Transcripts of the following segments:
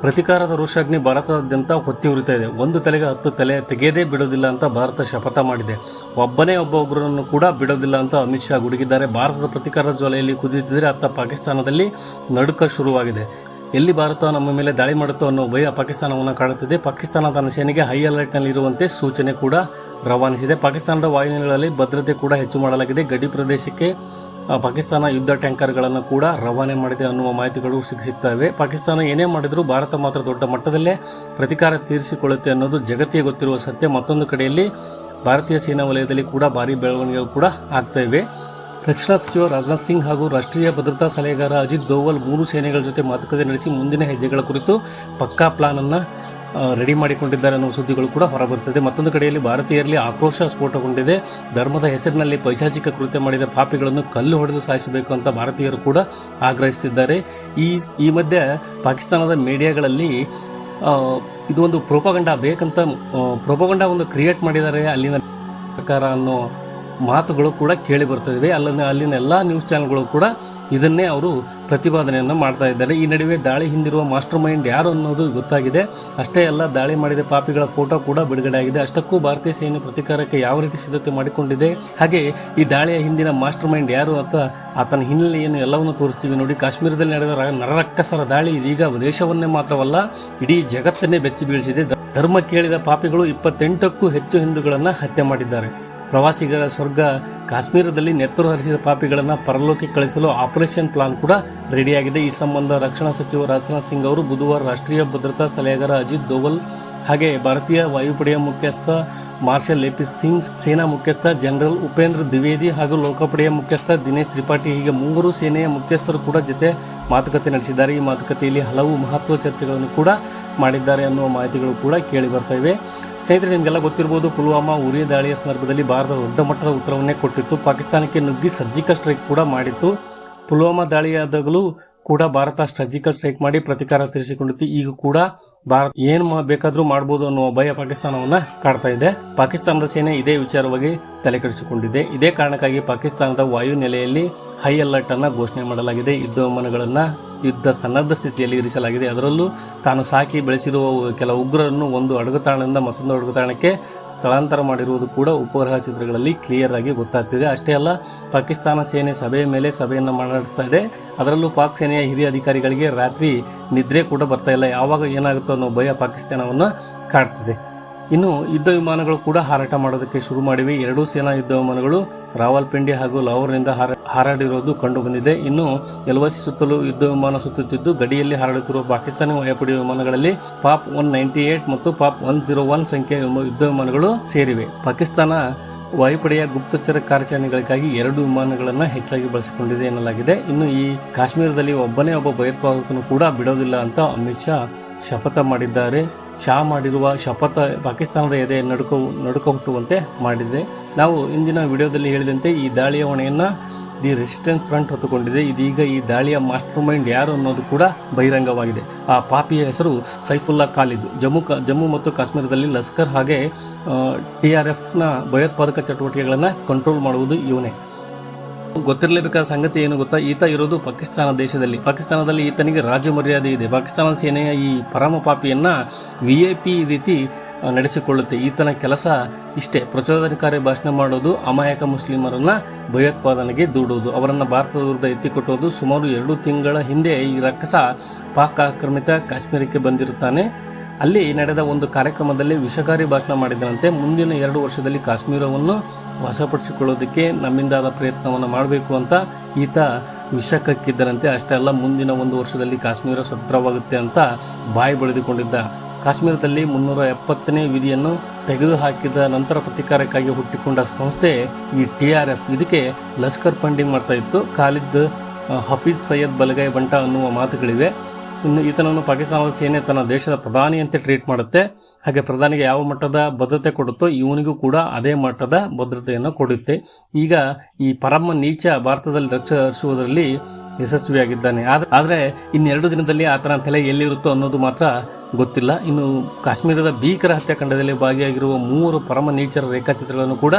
ಪ್ರತಿಕಾರದ ರೋಷಾಗ್ನಿ ಭಾರತದಾದ್ಯಂತ ಹೊತ್ತಿ ಉರಿತಾ ಇದೆ. ಒಂದು ತಲೆಗೆ ಹತ್ತು, ತಲೆ ತೆಗೆಯದೇ ಬಿಡೋದಿಲ್ಲ ಅಂತ ಭಾರತ ಶಪಥ ಮಾಡಿದೆ. ಒಬ್ಬನೇ ಒಬ್ಬ ಉಗ್ರರನ್ನು ಕೂಡ ಬಿಡೋದಿಲ್ಲ ಅಂತ ಅಮಿತ್ ಶಾ ಗುಡುಗಿದ್ದಾರೆ. ಭಾರತದ ಪ್ರತಿಕಾರದ ಜ್ವಾಲೆಯಲ್ಲಿ ಕುದಿಯುತ್ತಿದ್ದರೆ ಅತ್ತ ಪಾಕಿಸ್ತಾನದಲ್ಲಿ ನಡುಕ ಶುರುವಾಗಿದೆ. ಎಲ್ಲಿ ಭಾರತ ನಮ್ಮ ಮೇಲೆ ದಾಳಿ ಮಾಡುತ್ತೋ ಅನ್ನೋ ಭಯ ಪಾಕಿಸ್ತಾನವನ್ನು ಕಾಡುತ್ತಿದೆ. ಪಾಕಿಸ್ತಾನ ತನ್ನ ಸೇನೆಗೆ ಹೈ ಅಲರ್ಟ್ನಲ್ಲಿ ಇರುವಂತೆ ಸೂಚನೆ ಕೂಡ ರವಾನಿಸಿದೆ. ಪಾಕಿಸ್ತಾನದ ವಾಯುನೆಲೆಗಳಲ್ಲಿ ಭದ್ರತೆ ಕೂಡ ಹೆಚ್ಚು ಮಾಡಲಾಗಿದೆ. ಗಡಿ ಪ್ರದೇಶಕ್ಕೆ ಪಾಕಿಸ್ತಾನ ಯುದ್ಧ ಟ್ಯಾಂಕರ್ಗಳನ್ನು ಕೂಡ ರವಾನೆ ಮಾಡಿದೆ ಅನ್ನುವ ಮಾಹಿತಿಗಳು ಸಿಗ್ ಸಿಗ್ತವೆ. ಪಾಕಿಸ್ತಾನ ಏನೇ ಮಾಡಿದರೂ ಭಾರತ ಮಾತ್ರ ದೊಡ್ಡ ಮಟ್ಟದಲ್ಲೇ ಪ್ರತಿಕಾರ ತೀರಿಸಿಕೊಳ್ಳುತ್ತೆ ಅನ್ನೋದು ಜಗತ್ತಿಗೆ ಗೊತ್ತಿರುವ ಸತ್ಯ. ಮತ್ತೊಂದು ಕಡೆಯಲ್ಲಿ ಭಾರತೀಯ ಸೇನಾ ವಲಯದಲ್ಲಿ ಕೂಡ ಭಾರಿ ಬೆಳವಣಿಗೆಗಳು ಕೂಡ ಆಗ್ತಾ ಇವೆ. ರಕ್ಷಣಾ ಸಚಿವ ರಾಜನಾಥ್ ಸಿಂಗ್ ಹಾಗೂ ರಾಷ್ಟ್ರೀಯ ಭದ್ರತಾ ಸಲಹೆಗಾರ ಅಜಿತ್ ದೋವಲ್ ಮೂರು ಸೇನೆಗಳ ಜೊತೆ ಮಾತುಕತೆ ನಡೆಸಿ ಮುಂದಿನ ಹೆಜ್ಜೆಗಳ ಕುರಿತು ಪಕ್ಕಾ ಪ್ಲಾನ್ ಅನ್ನ ರೆಡಿ ಮಾಡಿಕೊಂಡಿದ್ದಾರೆ ಅನ್ನೋ ಸುದ್ದಿಗಳು ಕೂಡ ಹೊರಬರುತ್ತದೆ ಮತ್ತೊಂದು ಕಡೆಯಲ್ಲಿ ಭಾರತೀಯರಲ್ಲಿ ಆಕ್ರೋಶ ಸ್ಫೋಟಗೊಂಡಿದೆ. ಧರ್ಮದ ಹೆಸರಿನಲ್ಲಿ ಪೈಶಾಚಿಕ ಕೃತ್ಯ ಮಾಡಿದ ಪಾಪಿಗಳನ್ನು ಕಲ್ಲು ಹೊಡೆದು ಸಾಯಿಸಬೇಕು ಅಂತ ಭಾರತೀಯರು ಕೂಡ ಆಗ್ರಹಿಸುತ್ತಿದ್ದಾರೆ. ಈ ಈ ಮಧ್ಯೆ ಪಾಕಿಸ್ತಾನದ ಮೀಡಿಯಾಗಳಲ್ಲಿ ಇದು ಒಂದು ಪ್ರೋಪಗಂಡ ಬೇಕಂತ ಪ್ರೋಪಗಂಡ ಒಂದು ಕ್ರಿಯೇಟ್ ಮಾಡಿದ್ದಾರೆ. ಅಲ್ಲಿನ ಸರ್ಕಾರ ಅನ್ನೋ ಮಾತುಗಳು ಕೂಡ ಕೇಳಿ ಬರ್ತವೆ ಅಲ್ಲಿನ ಅಲ್ಲಿನ ಎಲ್ಲ ನ್ಯೂಸ್ ಚಾನೆಲ್ಗಳು ಕೂಡ ಇದನ್ನೇ ಅವರು ಪ್ರತಿಪಾದನೆಯನ್ನು ಮಾಡ್ತಾ ಇದ್ದಾರೆ. ಈ ನಡುವೆ ದಾಳಿ ಹಿಂದಿರುವ ಮಾಸ್ಟರ್ ಮೈಂಡ್ ಯಾರು ಅನ್ನೋದು ಗೊತ್ತಾಗಿದೆ. ಅಷ್ಟೇ ಅಲ್ಲ, ದಾಳಿ ಮಾಡಿದ ಪಾಪಿಗಳ ಫೋಟೋ ಕೂಡ ಬಿಡುಗಡೆ ಆಗಿದೆ. ಅಷ್ಟಕ್ಕೂ ಭಾರತೀಯ ಸೇನೆ ಪ್ರತೀಕಾರಕ್ಕೆ ಯಾವ ರೀತಿ ಸಿದ್ಧತೆ ಮಾಡಿಕೊಂಡಿದೆ? ಹಾಗೆ ಈ ದಾಳಿಯ ಹಿಂದಿನ ಮಾಸ್ಟರ್ ಮೈಂಡ್ ಯಾರು ಅಂತ ಆತನ ಹಿನ್ನೆಲೆಯನ್ನು ಎಲ್ಲವನ್ನು ತೋರಿಸ್ತೀವಿ ನೋಡಿ. ಕಾಶ್ಮೀರದಲ್ಲಿ ನಡೆದ ನರರಕ್ಕಸರ ದಾಳಿ ಇದೀಗ ದೇಶವನ್ನೇ ಮಾತ್ರವಲ್ಲ, ಇಡೀ ಜಗತ್ತನ್ನೇ ಬೆಚ್ಚಿ ಬೀಳಿಸಿದೆ. ಧರ್ಮ ಕೇಳಿದ ಪಾಪಿಗಳು ಇಪ್ಪತ್ತೆಂಟಕ್ಕೂ ಹೆಚ್ಚು ಹಿಂದೂಗಳನ್ನು ಹತ್ಯೆ ಮಾಡಿದ್ದಾರೆ. ಪ್ರವಾಸಿಗರ ಸ್ವರ್ಗ ಕಾಶ್ಮೀರದಲ್ಲಿ ನೆತ್ತರು ಹರಿಸಿದ ಪಾಪಿಗಳನ್ನು ಪರಲೋಕಕ್ಕೆ ಕಳಿಸಲು ಆಪರೇಷನ್ ಪ್ಲಾನ್ ಕೂಡ ರೆಡಿಯಾಗಿದೆ. ಈ ಸಂಬಂಧ ರಕ್ಷಣಾ ಸಚಿವ ರಾಜನಾಥ್ ಸಿಂಗ್ ಅವರು ಬುಧವಾರ ರಾಷ್ಟ್ರೀಯ ಭದ್ರತಾ ಸಲಹೆಗಾರ ಅಜಿತ್ ದೋವಲ್ ಹಾಗೆ ಭಾರತೀಯ ವಾಯುಪಡೆಯ ಮುಖ್ಯಸ್ಥ ಮಾರ್ಷಲ್ ಲೆಪಿ ಸಿಂಗ್, ಸೇನಾ ಮುಖ್ಯಸ್ಥ ಜನರಲ್ ಉಪೇಂದ್ರ ದ್ವಿವೇದಿ ಹಾಗೂ ಲೋಕಪಡೆಯ ಮುಖ್ಯಸ್ಥ ದಿನೇಶ್ ತ್ರಿಪಾಠಿ ಹೀಗೆ ಮೂವರು ಸೇನೆಯ ಮುಖ್ಯಸ್ಥರು ಕೂಡ ಜೊತೆ ಮಾತುಕತೆ ನಡೆಸಿದ್ದಾರೆ. ಈ ಮಾತುಕತೆಯಲ್ಲಿ ಹಲವು ಮಹತ್ವ ಚರ್ಚೆಗಳನ್ನು ಕೂಡ ಮಾಡಿದ್ದಾರೆ ಅನ್ನುವ ಮಾಹಿತಿಗಳು ಕೂಡ ಕೇಳಿ ಬರ್ತಾ ಇವೆ. ಸ್ನೇಹಿತರೆ, ನಿಮಗೆಲ್ಲ ಗೊತ್ತಿರಬಹುದು ಪುಲ್ವಾಮಾ ಉರಿಯ ದಾಳಿಯ ಸಂದರ್ಭದಲ್ಲಿ ಭಾರತ ದೊಡ್ಡ ಮಟ್ಟದ ಉತ್ತರವನ್ನೇ ಕೊಟ್ಟಿತ್ತು. ಪಾಕಿಸ್ತಾನಕ್ಕೆ ನುಗ್ಗಿ ಸರ್ಜಿಕಲ್ ಸ್ಟ್ರೈಕ್ ಕೂಡ ಮಾಡಿತ್ತು. ಪುಲ್ವಾಮಾ ದಾಳಿಯಾದಾಗಲೂ ಕೂಡ ಭಾರತ ಸರ್ಜಿಕಲ್ ಸ್ಟ್ರೈಕ್ ಮಾಡಿ ಪ್ರತಿಕಾರ ತೀರಿಸಿಕೊಂಡಿತ್ತು. ಈಗ ಕೂಡ ಭಾರತ ಏನ್ ಬೇಕಾದ್ರೂ ಮಾಡಬಹುದು ಅನ್ನುವ ಭಯ ಪಾಕಿಸ್ತಾನವನ್ನ ಕಾಡ್ತಾ ಇದೆ. ಪಾಕಿಸ್ತಾನದ ಸೇನೆ ಇದೇ ವಿಚಾರವಾಗಿ ತಲೆಕೆಡಿಸಿಕೊಂಡಿದೆ. ಇದೇ ಕಾರಣಕ್ಕಾಗಿ ಪಾಕಿಸ್ತಾನದ ವಾಯು ನೆಲೆಯಲ್ಲಿ ಹೈ ಅಲರ್ಟ್ ಅನ್ನ ಘೋಷಣೆ ಮಾಡಲಾಗಿದೆ. ಯುದ್ಧ ವಿಮಾನಗಳನ್ನ ಯುದ್ಧ ಸನ್ನದ್ಧ ಸ್ಥಿತಿಯಲ್ಲಿ ಇರಿಸಲಾಗಿದೆ. ಅದರಲ್ಲೂ ತಾನು ಸಾಕಿ ಬೆಳೆಸಿರುವ ಕೆಲ ಉಗ್ರರನ್ನು ಒಂದು ಅಡಗುತಾಣದಿಂದ ಮತ್ತೊಂದು ಅಡಗುತಾಣಕ್ಕೆ ಸ್ಥಳಾಂತರ ಮಾಡಿರುವುದು ಕೂಡ ಉಪಗ್ರಹ ಚಿತ್ರಗಳಲ್ಲಿ ಕ್ಲಿಯರ್ ಆಗಿ ಗೊತ್ತಾಗ್ತಿದೆ. ಅಷ್ಟೇ ಅಲ್ಲ, ಪಾಕಿಸ್ತಾನ ಸೇನೆ ಸಭೆಯ ಮೇಲೆ ಸಭೆಯನ್ನು ನಡೆಸ್ತಾ ಇದೆ. ಅದರಲ್ಲೂ ಪಾಕ್ ಸೇನೆಯ ಹಿರಿಯ ಅಧಿಕಾರಿಗಳಿಗೆ ರಾತ್ರಿ ನಿದ್ರೆ ಕೂಡ ಬರ್ತಾ ಇಲ್ಲ. ಯಾವಾಗ ಏನಾಗುತ್ತೋ ಅನ್ನೋ ಭಯ ಪಾಕಿಸ್ತಾನವನ್ನು ಕಾಡ್ತಿದೆ. ಇನ್ನು ಯುದ್ಧ ವಿಮಾನಗಳು ಕೂಡ ಹಾರಾಟ ಮಾಡೋದಕ್ಕೆ ಶುರು ಮಾಡಿವೆ. ಎರಡೂ ಸೇನಾ ಯುದ್ಧ ವಿಮಾನಗಳು ರಾವಲ್ಪಿಂಡಿ ಹಾಗೂ ಲಾಹೋರ್ನಿಂದ ಹಾರ, ಹಾರಾಡಿರೋದು ಕಂಡು ಬಂದಿದೆ ಇನ್ನು ಎಲ್ವಸಿ ಸುತ್ತಲೂ ಯುದ್ಧ ವಿಮಾನ ಸುತ್ತುತ್ತಿದ್ದು, ಗಡಿಯಲ್ಲಿ ಹಾರಾಡುತ್ತಿರುವ ಪಾಕಿಸ್ತಾನಿ ವಾಯುಪಡೆ ವಿಮಾನಗಳಲ್ಲಿ ಪಾಪ್ ಒನ್ ನೈಂಟಿ ಏಟ್ ಮತ್ತು ಪಾಪ್ ಒನ್ ಜೀರೋ ಒನ್ ಸಂಖ್ಯೆಯ ಯುದ್ಧ ವಿಮಾನಗಳು ಸೇರಿವೆ. ಪಾಕಿಸ್ತಾನ ವಾಯುಪಡೆಯ ಗುಪ್ತಚರ ಕಾರ್ಯಾಚರಣೆಗಳಿಗಾಗಿ ಎರಡು ವಿಮಾನಗಳನ್ನು ಹೆಚ್ಚಾಗಿ ಬಳಸಿಕೊಂಡಿದೆ ಎನ್ನಲಾಗಿದೆ. ಇನ್ನು ಈ ಕಾಶ್ಮೀರದಲ್ಲಿ ಒಬ್ಬನೇ ಒಬ್ಬ ಭಯೋತ್ಪಾದಕನು ಕೂಡ ಬಿಡೋದಿಲ್ಲ ಅಂತ ಅಮಿತ್ ಶಾ ಶಪಥ ಮಾಡಿದ್ದಾರೆ. ಶಾ ಮಾಡಿರುವ ಶಪಥ ಪಾಕಿಸ್ತಾನದ ಎದೆ ನಡುಕ ನಡುಕ ಹುಟ್ಟುವಂತೆ ಮಾಡಿದೆ. ನಾವು ಇಂದಿನ ವಿಡಿಯೋದಲ್ಲಿ ಹೇಳಿದಂತೆ ಈ ದಾಳಿಯ ಹೊಣೆಯನ್ನ ದಿ ರೆಸಿಸ್ಟೆನ್ಸ್ ಫ್ರಂಟ್ ಹೊತ್ತುಕೊಂಡಿದೆ. ಇದೀಗ ಈ ದಾಳಿಯ ಮಾಸ್ಟರ್ ಮೈಂಡ್ ಯಾರು ಅನ್ನೋದು ಕೂಡ ಬಹಿರಂಗವಾಗಿದೆ. ಆ ಪಾಪಿಯ ಹೆಸರು ಸೈಫುಲ್ಲಾ ಖಾಲಿದ್. ಜಮ್ಮು ಜಮ್ಮು ಮತ್ತು ಕಾಶ್ಮೀರದಲ್ಲಿ ಲಷ್ಕರ್ ಹಾಗೆ ಟಿ ಆರ್ ಎಫ್ನ ಭಯೋತ್ಪಾದಕ ಚಟುವಟಿಕೆಗಳನ್ನು ಕಂಟ್ರೋಲ್ ಮಾಡುವುದು ಇವನೇ. ಗೊತ್ತಿರಲೇಬೇಕಾದ ಸಂಗತಿ ಏನು ಗೊತ್ತಾ? ಈತ ಇರೋದು ಪಾಕಿಸ್ತಾನ ದೇಶದಲ್ಲಿ. ಪಾಕಿಸ್ತಾನದಲ್ಲಿ ಈತನಿಗೆ ರಾಜ ಮರ್ಯಾದೆ ಇದೆ. ಪಾಕಿಸ್ತಾನ ಸೇನೆಯ ಈ ಪರಮ ಪಾಪಿಯನ್ನು ವಿ ಐ ಪಿ ರೀತಿ ನಡೆಸಿಕೊಳ್ಳುತ್ತೆ. ಈತನ ಕೆಲಸ ಇಷ್ಟೇ. ಪ್ರಚೋದನಕಾರಿ ಭಾಷಣ ಮಾಡೋದು ಅಮಾಯಕ ಮುಸ್ಲಿಮರನ್ನ ಭಯೋತ್ಪಾದನೆಗೆ ದೂಡೋದು. ಅವರನ್ನು ಭಾರತದ ವಿರುದ್ಧ ಎತ್ತಿಕೊಟ್ಟೋದು ಸುಮಾರು ಎರಡು ತಿಂಗಳ ಹಿಂದೆ ಈ ರಕ್ಕಸ ಪಾಕ್ ಆಕ್ರಮಿತ ಕಾಶ್ಮೀರಕ್ಕೆ ಬಂದಿರುತ್ತಾನೆ. ಅಲ್ಲಿ ನಡೆದ ಒಂದು ಕಾರ್ಯಕ್ರಮದಲ್ಲಿ ವಿಷಕಾರಿ ಭಾಷಣ ಮಾಡಿದಂತೆ ಮುಂದಿನ ಎರಡು ವರ್ಷದಲ್ಲಿ ಕಾಶ್ಮೀರವನ್ನು ವಶಪಡಿಸಿಕೊಳ್ಳೋದಕ್ಕೆ ನಮ್ಮಿಂದಾದ ಪ್ರಯತ್ನವನ್ನು ಮಾಡಬೇಕು ಅಂತ ಈತ ವಿಷಕಕ್ಕಿದ್ದರಂತೆ ಅಷ್ಟೇ ಅಲ್ಲ, ಮುಂದಿನ ಒಂದು ವರ್ಷದಲ್ಲಿ ಕಾಶ್ಮೀರ ಸ್ವತಂತ್ರವಾಗುತ್ತೆ ಅಂತ ಬಾಯಿ ಬೆಳೆದುಕೊಂಡಿದ್ದ ಕಾಶ್ಮೀರದಲ್ಲಿ ಮುನ್ನೂರ ಎಪ್ಪತ್ತನೇ ವಿಧಿಯನ್ನು ತೆಗೆದುಹಾಕಿದ ನಂತರ ಪ್ರತಿಕಾರಕ್ಕಾಗಿ ಹುಟ್ಟಿಕೊಂಡ ಸಂಸ್ಥೆ ಈ ಟಿ ಆರ್ ಎಫ್. ಇದಕ್ಕೆ ಲಷ್ಕರ್ ಫಂಡಿಂಗ್ ಮಾಡ್ತಾ ಇತ್ತು. ಖಾಲಿದ್ ಹಫೀಜ್ ಸೈಯದ್ ಬಲಗೈ ಬಂಟ ಅನ್ನುವ ಮಾತುಗಳಿವೆ. ಇನ್ನು ಈತನನ್ನು ಪಾಕಿಸ್ತಾನದ ಸೇನೆ ತನ್ನ ದೇಶದ ಪ್ರಧಾನಿಯಂತೆ ಟ್ರೀಟ್ ಮಾಡುತ್ತೆ. ಹಾಗೆ ಪ್ರಧಾನಿಗೆ ಯಾವ ಮಟ್ಟದ ಭದ್ರತೆ ಕೊಡುತ್ತೋ ಇವನಿಗೂ ಕೂಡ ಅದೇ ಮಟ್ಟದ ಭದ್ರತೆಯನ್ನು ಕೊಡುತ್ತೆ. ಈಗ ಈ ಪರಮ ನೀಚ ಭಾರತದಲ್ಲಿ ರಕ್ಷಿಸುವುದರಲ್ಲಿ ಯಶಸ್ವಿಯಾಗಿದ್ದಾನೆ. ಆದರೆ ಇನ್ನೆರಡು ದಿನದಲ್ಲಿ ಆತನ ತಲೆ ಎಲ್ಲಿರುತ್ತೋ ಅನ್ನೋದು ಮಾತ್ರ ಗೊತ್ತಿಲ್ಲ. ಇನ್ನು ಕಾಶ್ಮೀರದ ಭೀಕರ ಹತ್ಯಾಕಾಂಡದಲ್ಲಿ ಭಾಗಿಯಾಗಿರುವ ಮೂವರು ಪರಮ ನೇಚರ್ ರೇಖಾಚಿತ್ರಗಳನ್ನು ಕೂಡ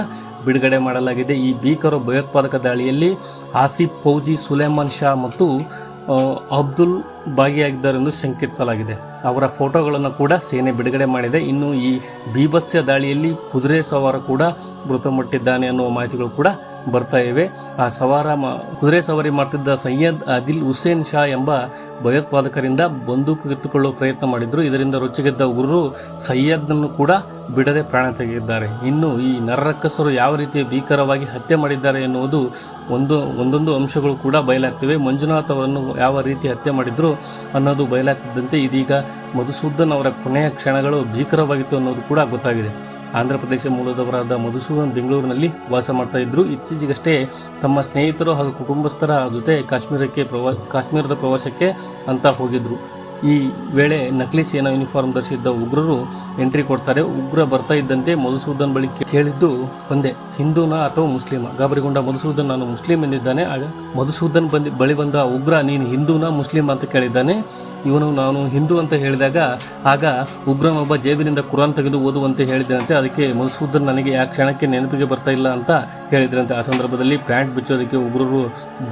ಬಿಡುಗಡೆ ಮಾಡಲಾಗಿದೆ. ಈ ಭೀಕರ ಭಯೋತ್ಪಾದಕ ದಾಳಿಯಲ್ಲಿ ಆಸಿಫ್, ಫೌಜಿ, ಸುಲೇಮಾನ್ ಶಾ ಮತ್ತು ಅಬ್ದುಲ್ ಭಾಗಿಯಾಗಿದ್ದಾರೆಂದು ಶಂಕಿಸಲಾಗಿದೆ ಅವರ ಫೋಟೋಗಳನ್ನು ಕೂಡ ಸೇನೆ ಬಿಡುಗಡೆ ಮಾಡಿದೆ. ಇನ್ನು ಈ ಬೀಭತ್ಸ ದಾಳಿಯಲ್ಲಿ ಕುದುರೆ ಸವಾರ ಕೂಡ ಮೃತಪಟ್ಟಿದ್ದಾನೆ ಅನ್ನುವ ಮಾಹಿತಿಗಳು ಕೂಡ ಬರ್ತಾ ಇವೆ. ಆ ಸವಾರ ಕುದುರೆ ಸವಾರಿ ಮಾಡ್ತಿದ್ದ ಸೈಯದ್ ಆದಿಲ್ ಹುಸೇನ್ ಶಾ ಎಂಬ ಭಯೋತ್ಪಾದಕರಿಂದ ಬಂದೂಕು ಕಿತ್ತುಕೊಳ್ಳುವ ಪ್ರಯತ್ನ ಮಾಡಿದ್ರು. ಇದರಿಂದ ರೊಚ್ಚಿಗೆದ್ದ ಉಗ್ರರು ಸೈಯದ್ನನ್ನು ಕೂಡ ಬಿಡದೆ ಪ್ರಾಣ ತೆಗೆದಿದ್ದಾರೆ. ಇನ್ನು ಈ ನರರಕ್ಕಸರು ಯಾವ ರೀತಿ ಭೀಕರವಾಗಿ ಹತ್ಯೆ ಮಾಡಿದ್ದಾರೆ ಎನ್ನುವುದು ಒಂದು, ಒಂದೊಂದು ಅಂಶಗಳು ಕೂಡ ಬಯಲಾಗ್ತಿವೆ. ಮಂಜುನಾಥ್ ಅವರನ್ನು ಯಾವ ರೀತಿ ಹತ್ಯೆ ಮಾಡಿದ್ರು ಅನ್ನೋದು ಬಯಲಾಗ್ತಿದ್ದಂತೆ ಇದೀಗ ಮಧುಸೂದನ್ ಅವರ ಕೊನೆಯ ಕ್ಷಣಗಳು ಭೀಕರವಾಗಿತ್ತು ಅನ್ನೋದು ಕೂಡ ಗೊತ್ತಾಗಿದೆ. ಆಂಧ್ರ ಪ್ರದೇಶ ಮೂಲದವರಾದ ಮಧುಸೂದನ್ ಬೆಂಗಳೂರಿನಲ್ಲಿ ವಾಸ ಮಾಡ್ತಾ ಇದ್ರು. ಇತ್ತೀಚೆಗಷ್ಟೇ ತಮ್ಮ ಸ್ನೇಹಿತರು ಹಾಗೂ ಕುಟುಂಬಸ್ಥರ ಜೊತೆ ಕಾಶ್ಮೀರಕ್ಕೆ ಪ್ರವಾ, ಕಾಶ್ಮೀರದ ಪ್ರವಾಸಕ್ಕೆ ಅಂತ ಹೋಗಿದ್ರು. ಈ ವೇಳೆ ನಕಲಿ ಸೇನಾ ಯೂನಿಫಾರ್ಮ್ ಧರಿಸಿದ್ದ ಉಗ್ರರು ಎಂಟ್ರಿ ಕೊಡ್ತಾರೆ. ಉಗ್ರ ಬರ್ತಾ ಇದ್ದಂತೆ ಮಧುಸೂದನ್ ಬಳಿ ಕೇಳಿದ್ದು ಒಂದೇ, ಹಿಂದೂನ ಅಥವಾ ಮುಸ್ಲಿಮ? ಗಾಬರಿಗೊಂಡ ಮಧುಸೂದನ್ ನಾನು ಮುಸ್ಲಿಂ ಎಂದಿದ್ದಾನೆ, ಆಗ ಮಧುಸೂದನ್ ಬಂದು ಬಳಿ ಬಂದ ಉಗ್ರ ನೀನು ಹಿಂದೂನ ಮುಸ್ಲಿಂ ಅಂತ ಕೇಳಿದ್ದಾನೆ. ಇವನು ನಾನು ಹಿಂದೂ ಅಂತ ಹೇಳಿದಾಗ, ಆಗ ಉಗ್ರನೊಬ್ಬ ಜೇಬಿನಿಂದ ಕುರಾನ್ ತೆಗೆದು ಓದುವಂತೆ ಹೇಳಿದ್ದಂತೆ ಅದಕ್ಕೆ ಮಧುಸೂದನ್ ನನಗೆ ಆ ಕ್ಷಣಕ್ಕೆ ನೆನಪಿಗೆ ಬರ್ತಾ ಇಲ್ಲ ಅಂತ ಹೇಳಿದ್ರಂತೆ, ಆ ಸಂದರ್ಭದಲ್ಲಿ ಪ್ಯಾಂಟ್ ಬಿಚ್ಚೋದಕ್ಕೆ ಉಗ್ರರು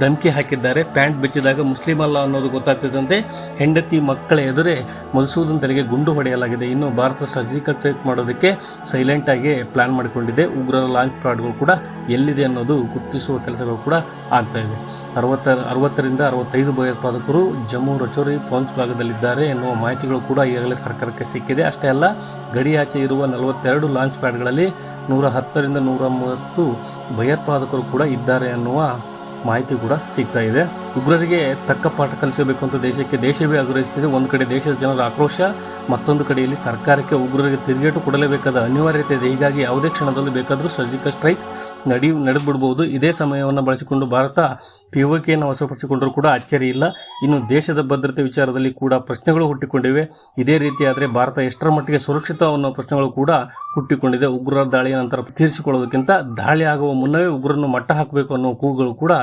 ಧಮಕಿ ಹಾಕಿದ್ದಾರೆ. ಪ್ಯಾಂಟ್ ಬಿಚ್ಚಿದಾಗ ಮುಸ್ಲಿಂ ಅಲ್ಲ ಅನ್ನೋದು ಗೊತ್ತಾಗ್ತಿದ್ದಂತೆ, ಹೆಂಡತಿ ಮಕ್ಕಳ ಎದುರೇ ಮಧುಸೂದನ್ ತಲೆಗೆ ಗುಂಡು ಹೊಡೆಯಲಾಗಿದೆ. ಇನ್ನು ಭಾರತ ಸರ್ಜಿಕಲ್ ಸ್ಟ್ರೈಕ್ ಮಾಡೋದಕ್ಕೆ ಸೈಲೆಂಟ್ ಆಗಿ ಪ್ಲಾನ್ ಮಾಡಿಕೊಂಡಿದೆ. ಉಗ್ರರ ಲಾಂಚ್ ಪ್ಯಾಡ್ಗಳು ಕೂಡ ಎಲ್ಲಿದೆ ಅನ್ನೋದು ಗುರುತಿಸುವ ಕೆಲಸಗಳು ಕೂಡ ಆಗ್ತಾ ಇವೆ. ಅರವತ್ತ ಅರವತ್ತರಿಂದ ಅರವತ್ತೈದು ಭಯೋತ್ಪಾದಕರು ಜಮ್ಮು ರಚೋರಿ ಪೌಂಚ್ ಭಾಗದಲ್ಲಿದ್ದಾರೆ ಎನ್ನುವ ಮಾಹಿತಿಗಳು ಕೂಡ ಈಗಾಗಲೇ ಸರ್ಕಾರಕ್ಕೆ ಸಿಕ್ಕಿದೆ. ಅಷ್ಟೇ ಅಲ್ಲ, ಗಡಿಯಾಚೆ ಇರುವ ನಲವತ್ತೆರಡು ಲಾಂಚ್ ಪ್ಯಾಡ್ಗಳಲ್ಲಿ ನೂರ ಹತ್ತರಿಂದ ನೂರ ಮೂವತ್ತು ಭಯೋತ್ಪಾದಕರು ಕೂಡ ಇದ್ದಾರೆ ಅನ್ನುವ ಮಾಹಿತಿ ಕೂಡ ಸಿಗ್ತಾ ಇದೆ. ಉಗ್ರರಿಗೆ ತಕ್ಕ ಪಾಠ ಕಲಿಸಬೇಕು ಅಂತ ದೇಶಕ್ಕೆ ದೇಶವೇ ಆಗ್ರಹಿಸುತ್ತಿದೆ ಒಂದು ಕಡೆ ದೇಶದ ಜನರ ಆಕ್ರೋಶ, ಮತ್ತೊಂದು ಕಡೆಯಲ್ಲಿ ಸರ್ಕಾರಕ್ಕೆ ಉಗ್ರರಿಗೆ ತಿರುಗೇಟು ಕೊಡಲೇಬೇಕಾದ ಅನಿವಾರ್ಯತೆ ಇದೆ. ಹೀಗಾಗಿ ಯಾವುದೇ ಕ್ಷಣದಲ್ಲಿ ಬೇಕಾದರೂ ಸರ್ಜಿಕಲ್ ಸ್ಟ್ರೈಕ್ ನಡಿ, ನಡೆದ್ಬಿಡ್ಬೋದು. ಇದೇ ಸಮಯವನ್ನು ಬಳಸಿಕೊಂಡು ಭಾರತ ಪಿ ಓಕೆಯನ್ನು ವಶಪಡಿಸಿಕೊಂಡರೂ ಕೂಡ ಅಚ್ಚರಿ ಇಲ್ಲ. ಇನ್ನು ದೇಶದ ಭದ್ರತೆ ವಿಚಾರದಲ್ಲಿ ಕೂಡ ಪ್ರಶ್ನೆಗಳು ಹುಟ್ಟಿಕೊಂಡಿವೆ. ಇದೇ ರೀತಿಯಾದರೆ ಭಾರತ ಎಷ್ಟರ ಮಟ್ಟಿಗೆ ಸುರಕ್ಷಿತ ಅನ್ನೋ ಪ್ರಶ್ನೆಗಳು ಕೂಡ ಹುಟ್ಟಿಕೊಂಡಿದೆ. ಉಗ್ರರ ದಾಳಿಯ ನಂತರ ತೀರಿಸಿಕೊಳ್ಳೋದಕ್ಕಿಂತ ದಾಳಿ ಆಗುವ ಮುನ್ನವೇ ಉಗ್ರರನ್ನು ಮಟ್ಟ ಹಾಕಬೇಕು ಅನ್ನೋ ಕೂಗುಗಳು ಕೂಡ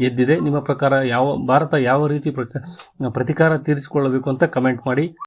ಎದ್ದಿದೆ. ನಿಮ್ಮ ಪ್ರಕಾರ ಯಾವ ಭಾರತ ಯಾವ ರೀತಿ ಪ್ರತಿ- ಪ್ರತಿಕಾರ ತೀರಿಸಿಕೊಳ್ಳಬೇಕು ಅಂತ ಕಮೆಂಟ್ ಮಾಡಿ.